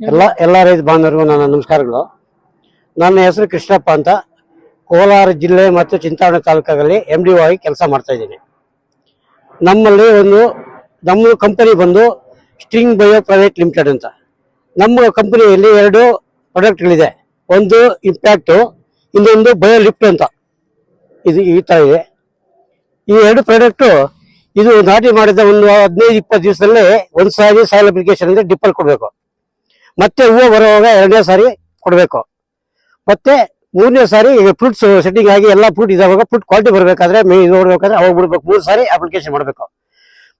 ಎಲ್ಲ ಎಲ್ಲ ರೈತ ಬಾಂಧವರಿಗೂ ನನ್ನ ನಮಸ್ಕಾರಗಳು. ನನ್ನ ಹೆಸರು ಕೃಷ್ಣಪ್ಪ ಅಂತ. ಕೋಲಾರ ಜಿಲ್ಲೆ ಮತ್ತು ಚಿಂತಾಮಣಿ ತಾಲೂಕಲ್ಲಿ ಎಂ ಡಿ ಆಗಿ ಕೆಲಸ ಮಾಡ್ತಾ ಇದ್ದೀನಿ. ನಮ್ಮಲ್ಲಿ ಒಂದು ನಮ್ಮ ಕಂಪನಿ ಬಂದು ಸ್ಟ್ರಿಂಗ್ ಬಯೋ ಪ್ರೈವೇಟ್ ಲಿಮಿಟೆಡ್ ಅಂತ. ನಮ್ಮ ಕಂಪನಿಯಲ್ಲಿ ಎರಡು ಪ್ರಾಡಕ್ಟ್ಗಳಿದೆ ಒಂದು ಇಂಪ್ಯಾಕ್ಟು ಇನ್ನೊಂದು ಬಯೋ ಲಿಫ್ಟ್ ಅಂತ. ಇದು ಈ ಥರ ಇದೆ. ಈ ಎರಡು ಪ್ರಾಡಕ್ಟು ಇದು ನಾಟಿ ಮಾಡಿದ ಒಂದು ಹದಿನೈದು, ಇಪ್ಪತ್ತು ದಿವಸದಲ್ಲೇ ಒಂದು ಸಾರಿ ಸಾಯಿಲ್ ಅಪ್ಲಿಕೇಶನ್ ಅಂದ್ರೆ ಡಿಪ್ಪಲ್ ಕೊಡಬೇಕು. ಮತ್ತೆ ಹೂವು ಬರುವಾಗ ಎರಡನೇ ಸಾರಿ ಕೊಡಬೇಕು. ಮತ್ತೆ ಮೂರನೇ ಸಾರಿ ಈಗ ಫ್ರೂಟ್ಸ್ ಸೆಟ್ಟಿಂಗ್ ಆಗಿ ಎಲ್ಲ ಫ್ರೂಟ್ ಇದಾವಾಗ ಫ್ರೂಟ್ ಕ್ವಾಲಿಟಿ ಬರಬೇಕಾದ್ರೆ ಮೇ ಇದು ನೋಡ್ಬೇಕಾದ್ರೆ ಅವಾಗ ಬಿಡ್ಬೇಕು. ಮೂರು ಸಾರಿ ಅಪ್ಲಿಕೇಶನ್ ಮಾಡಬೇಕು.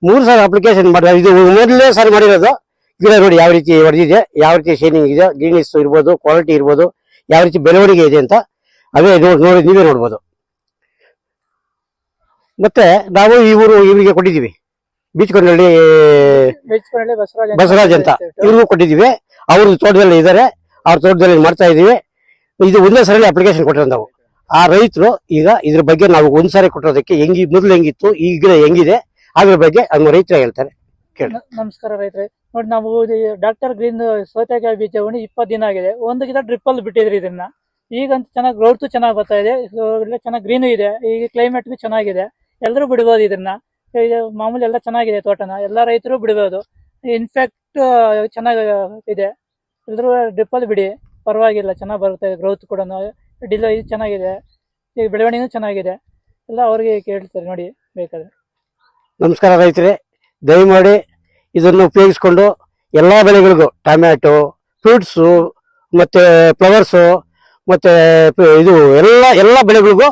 ಮೂರು ಸಾರಿ ಅಪ್ಲಿಕೇಶನ್ ಮಾಡಿ ಇದು ಮೊದಲನೇ ಸಾರಿ ಮಾಡಿರೋದು ಗಿಡ ನೋಡಿ ಯಾವ ರೀತಿ ಹೊಡೆದಿದೆ ಯಾವ ರೀತಿ ಶೈನಿಂಗ್ ಇದೆ ಗ್ರೀನಿಸ್ ಇರ್ಬೋದು ಕ್ವಾಲಿಟಿ ಇರ್ಬೋದು, ಯಾವ ರೀತಿ ಬೆಳವಣಿಗೆ ಇದೆ ಅಂತ ಅದೇ ನೋಡಿ ನೋಡಿ ನೀವೇ ನೋಡ್ಬೋದು. ಮತ್ತೆ ನಾವು ಈ ಊರು ಇವರಿಗೆ ಕೊಟ್ಟಿದ್ದೀವಿ. ಬೀಚ್ಕೊಂಡಳ್ಳಿ ಬಸವರಾಜ್ ಅಂತ ಇವ್ರಿಗೂ ಕೊಟ್ಟಿದ್ದೀವಿ. ಅವ್ರ ತೋಟದಲ್ಲಿ ಇದ್ದಾರೆ ಅವ್ರ ತೋಟದಲ್ಲಿ ಮಾಡ್ತಾ ಇದೀವಿ. ಇದು ಒಂದೇ ಸರಿ ಅಪ್ಲಿಕೇಶನ್ ಕೊಟ್ಟಿರೋ ನಾವು. ಆ ರೈತರು ಈಗ ಇದ್ರ ಬಗ್ಗೆ ನಾವು ಒಂದ್ ಸಾರಿ ಕೊಟ್ಟಿರೋದಕ್ಕೆ ಹೆಂಗಿ ಮೊದಲು ಹೆಂಗಿತ್ತು ಈಗ ಹೆಂಗಿದೆ ಅದ್ರ ಬಗ್ಗೆ ನಮ್ಮ ರೈತರು ಹೇಳ್ತಾರೆ. ಕೇಳಿ. ನಮಸ್ಕಾರ ರೈತರೆ. ನೋಡಿ ನಾವು ಡಾಕ್ಟರ್ ಗ್ರೀನ್ ಸೌತೆಕಾಯಿ ಬೀಜ ಉಣಿ ಇಪ್ಪತ್ತು ದಿನ ಆಗಿದೆ. ಒಂದು ಗಿಡ ಡ್ರಿಪ್ಪಲ್ಲಿ ಬಿಟ್ಟಿದ್ರಿ ಇದನ್ನ. ಈಗಂತೂ ಚೆನ್ನಾಗಿ ಗ್ರೋತ್ ಚೆನ್ನಾಗಿ ಬರ್ತಾ ಇದೆ. ಚೆನ್ನಾಗಿ ಗ್ರೀನು ಇದೆ. ಈಗ ಕ್ಲೈಮೇಟ್ ಚೆನ್ನಾಗಿದೆ. ಎಲ್ಲರೂ ಬಿಡ್ಬೋದು ಇದನ್ನ. ಇದು ಮಾಮೂಲಿ ಎಲ್ಲ ಚೆನ್ನಾಗಿದೆ ತೋಟನ. ಎಲ್ಲ ರೈತರು ಬಿಡ್ಬೋದು. ಇನ್ಫ್ಯಾಕ್ಟ್ ಚೆನ್ನಾಗಿ ಇದೆ. ಎಲ್ಲರೂ ಡ್ರಿಪ್ಪಲ್ಲಿ ಬಿಡಿ. ಪರವಾಗಿಲ್ಲ, ಚೆನ್ನಾಗಿ ಬರುತ್ತೆ ಗ್ರೋತ್ ಕೂಡ ಡಿಲ ಇದು ಚೆನ್ನಾಗಿದೆ. ಈಗ ಬೆಳವಣಿಗೆ ಚೆನ್ನಾಗಿದೆ. ಎಲ್ಲ ಅವ್ರಿಗೆ ಕೇಳ್ತಾರೆ ನೋಡಿ, ಬೇಕಾದ್ರೆ. ನಮಸ್ಕಾರ ರೈತರೇ. ದಯಮಾಡಿ ಇದನ್ನು ಉಪಯೋಗಿಸ್ಕೊಂಡು ಎಲ್ಲಾ ಬೆಳೆಗಳಿಗೂ ಟೊಮ್ಯಾಟೊ, ಫ್ರೂಟ್ಸು, ಮತ್ತೆ ಫ್ಲವರ್ಸು ಮತ್ತೆ ಇದು ಎಲ್ಲ ಎಲ್ಲ ಬೆಳೆಗಳಿಗೂ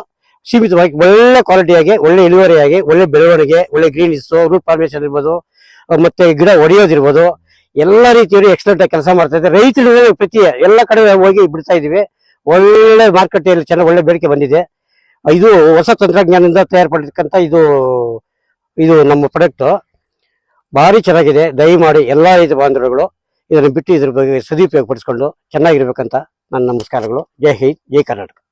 ಸೀಮಿತವಾಗಿ ಒಳ್ಳೆ ಕ್ವಾಲಿಟಿಯಾಗಿ ಒಳ್ಳೆ ಇಳುವರಿಯಾಗಿ ಒಳ್ಳೆ ಬೆಳವಣಿಗೆ, ಒಳ್ಳೆ ಗ್ರೀನಿಸು ರೂಟ್ ಫಾರ್ಮೇಶನ್ ಇರ್ಬೋದು ಮತ್ತೆ ಗಿಡ ಒಡೆಯೋದಿರ್ಬೋದು, ಎಲ್ಲ ರೀತಿಯಲ್ಲಿ ಎಕ್ಸಲೆಂಟ್ ಕೆಲಸ ಮಾಡ್ತಾ ಇದೆ. ರೈತರು ಪ್ರತಿ ಎಲ್ಲ ಕಡೆ ಹೋಗಿ ಬಿಡ್ತಾ ಇದೀವಿ. ಒಳ್ಳೆ ಮಾರುಕಟ್ಟೆಯಲ್ಲಿ ಚೆನ್ನಾಗಿ ಒಳ್ಳೆ ಬೇಡಿಕೆ ಬಂದಿದೆ. ಇದು ಹೊಸ ತಂತ್ರಜ್ಞಾನದಿಂದ ತಯಾರ್ಪಡಿರ್ತಕ್ಕಂಥ ಇದು ಇದು ನಮ್ಮ ಪ್ರಾಡಕ್ಟ್ ಭಾರಿ ಚೆನ್ನಾಗಿದೆ. ದಯಮಾಡಿ ಎಲ್ಲಾ ರೈತ ಬಾಂಧವರುಗಳು ಇದನ್ನು ಬಿಟ್ಟು ಇದ್ರ ಬಗ್ಗೆ ಸದುಪಯೋಗ ಪಡಿಸ್ಕೊಂಡು ಚೆನ್ನಾಗಿರ್ಬೇಕಂತ ನನ್ನ ನಮಸ್ಕಾರಗಳು. ಜೈ ಹಿಂದ್, ಜೈ ಕರ್ನಾಟಕ.